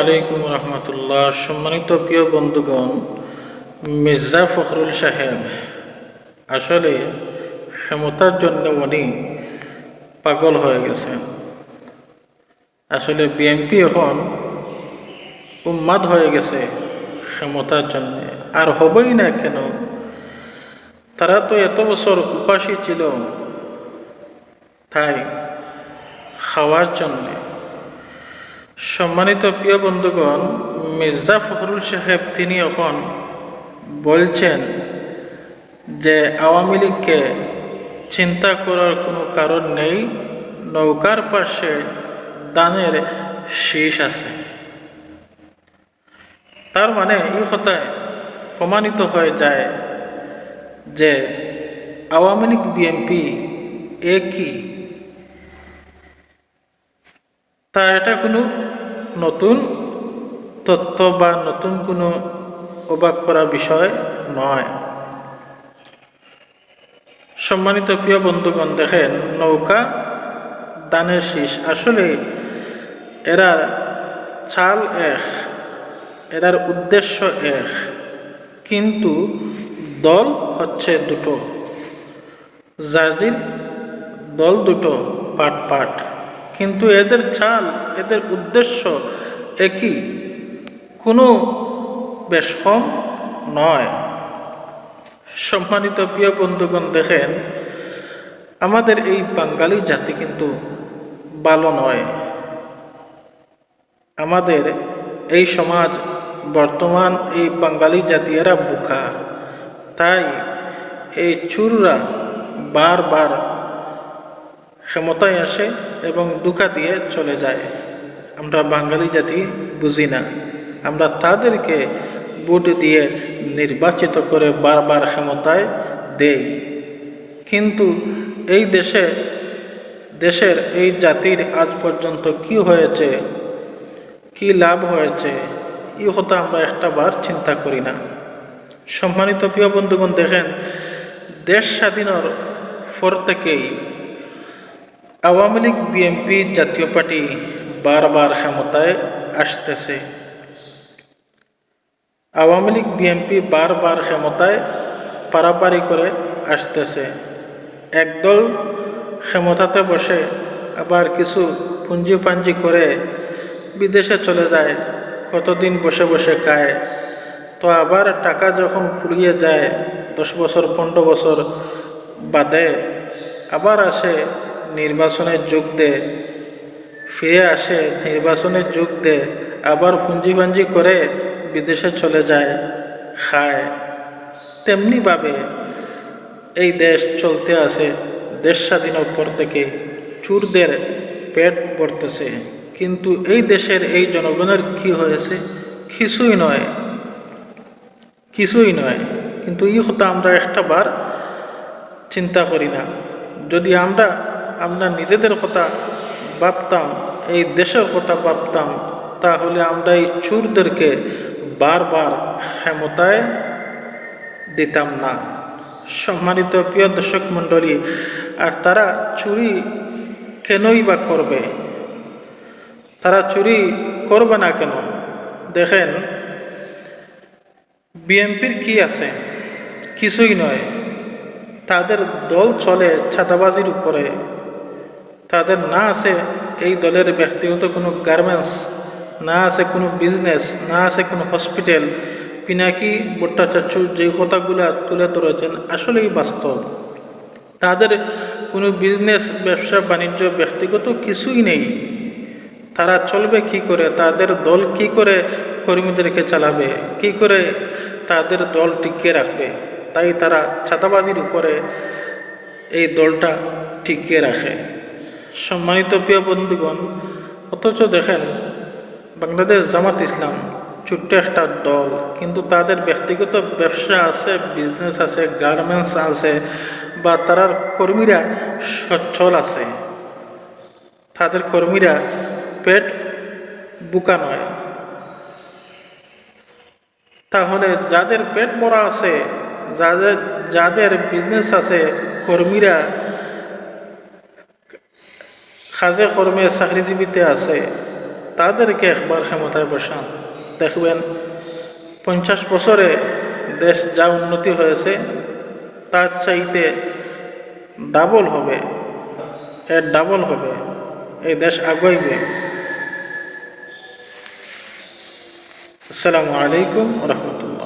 আলাইকুম রহমতুল্লাহ। সম্মানিত প্রিয় বন্ধুগণ, মির্জা ফখরুল সাহেব আসলে ক্ষমতার জন্য উনি পাগল হয়ে গেছেন। আসলে বিএনপি এখন উন্মাদ হয়ে গেছে ক্ষমতার জন্য। আর হবেই না কেন? তারা তো এত বছর উপাসী ছিল, তাই খাওয়ার জন্যে সম্মানিত প্রিয় বন্ধুগণ, মির্জা ফখরুল সাহেব তিনি এখন বলছেন যে আওয়ামী লীগকে চিন্তা করার কোনো কারণ নেই, নৌকার পাশে দানের শীষ আছে। তার মানে এই কথায় প্রমাণিত হয়ে যায় যে আওয়ামী লীগ, বিএনপি একই। তা এটা কোনো নতুন তথ্য বা নতুন কোনো অবাক করা বিষয় নয়। সম্মানিত প্রিয় বন্ধুগণ, দেখেন, নৌকা, দানের শীষ, আসলে এরা চাল এক, এরার উদ্দেশ্য এক, কিন্তু দল হচ্ছে দুটো জার্জির দল দুটো, পাট পাট। কিন্তু এদের চাল, এদের উদ্দেশ্য একই। কোনো বেশ কম নয়। সম্মানিত প্রিয় বন্ধুগণ, দেখেন, আমাদের এই বাঙালি জাতি কিন্তু ভালো নয়। আমাদের এই সমাজ, বর্তমান এই বাঙালি জাতি, এরা বোকা। তাই এই চুররা বারবার ক্ষমতায় আসে এবং দুকা দিয়ে চলে যায়। আমরা বাঙালি জাতি বুঝি না। আমরা তাদেরকে ভোট দিয়ে নির্বাচিত করে বারবার ক্ষমতায় দেই। কিন্তু এই দেশে, দেশের এই জাতির আজ পর্যন্ত কি হয়েছে, কি লাভ হয়েছে এই কথা আমরা একটা বার চিন্তা করি না। সম্মানিত প্রিয় বন্ধুগণ, দেখেন, দেশ স্বাধীনের পর থেকেই আওয়ামী লীগ বিএনপি জাতীয় পার্টি বারবার ক্ষমতায় আসতেছে। আওয়ামী লীগ বিএনপি বারবার ক্ষমতায় পারাপারি করে আসতেছে। একদল ক্ষমতাতে বসে আবার কিছু পুঞ্জি পাঞ্জি করে বিদেশে চলে যায়, কতদিন বসে বসে খায়। তো আবার টাকা যখন ফুরিয়ে যায়, দশ বছর, পনেরো বছর বাদে আবার আসে নির্বাচনে যোগ দে। ফিরে আসে নির্বাচনে যোগ দে, আবার পুঞ্জিবাঞ্জি করে বিদেশে চলে যায়, খায়। তেমনিভাবে এই দেশ চলতে আসে, দেশ স্বাধীনের পর থেকে চুরদের পেট পড়তেছে কিন্তু এই দেশের এই জনগণের কি হয়েছে? কিছুই নয়। কিছুই নয়। কিন্তু এই কথা আমরা একটা বার চিন্তা করি না। যদি আমরা আমরা নিজেদের কথা ভাবতাম, এই দেশের কথা ভাবতাম, তাহলে আমরা এই চুরদেরকে বারবার ক্ষমতায় দিতাম না। সম্মানিত প্রিয় দর্শক মণ্ডলী, আর তারা চুরি কেনই বা করবে? তারা চুরি করবে না কেন? দেখেন, বিএনপির কি আছে? কিছুই নয়। তাদের দল চলে ছাতাবাজির উপরে। তাদের না আছে এই দলের ব্যক্তিগত কোনো গার্মেন্টস, না আছে কোনো বিজনেস, না আছে কোনো হসপিটাল, পিনাকি, ভট্টাচার্য যে কথাগুলো তুলে ধরেছেন আসলেই বাস্তব। তাদের কোনো বিজনেস, ব্যবসা, বাণিজ্য, ব্যক্তিগত কিছুই নেই। তারা চলবে কি করে? তাদের দল কি করে কর্মীদেরকে চালাবে? কি করে তাদের দল টিকিয়ে রাখবে? তাই তারা ছাতাবাজির উপরে এই দলটা টিকিয়ে রাখে। সম্মানিত প্রিয় বন্ধুগণ, অথচ দেখেন, বাংলাদেশ জামাত ইসলাম ছোট্ট একটা দল, কিন্তু তাদের ব্যক্তিগত ব্যবসা আছে বিজনেস আছে গার্মেন্টস আছে, বা তারার কর্মীরা সচ্ছল আছে। তাদের কর্মীরা পেট বুকা নয়। তাহলে যাদের পেট ভরা আছে, যাদের যাদের বিজনেস আছে, কর্মীরা কাজে কর্মে চাকরিজীবীতে আছে। তাদেরকে একবার ক্ষমতায় বসান। দেখবেন পঞ্চাশ বছরে দেশ যা উন্নতি হয়েছে, তার চাইতে ডাবল হবে। এর ডাবল হবে। এই দেশ আগাইবে। আসসালামু আলাইকুম রহমতুল্লাহ।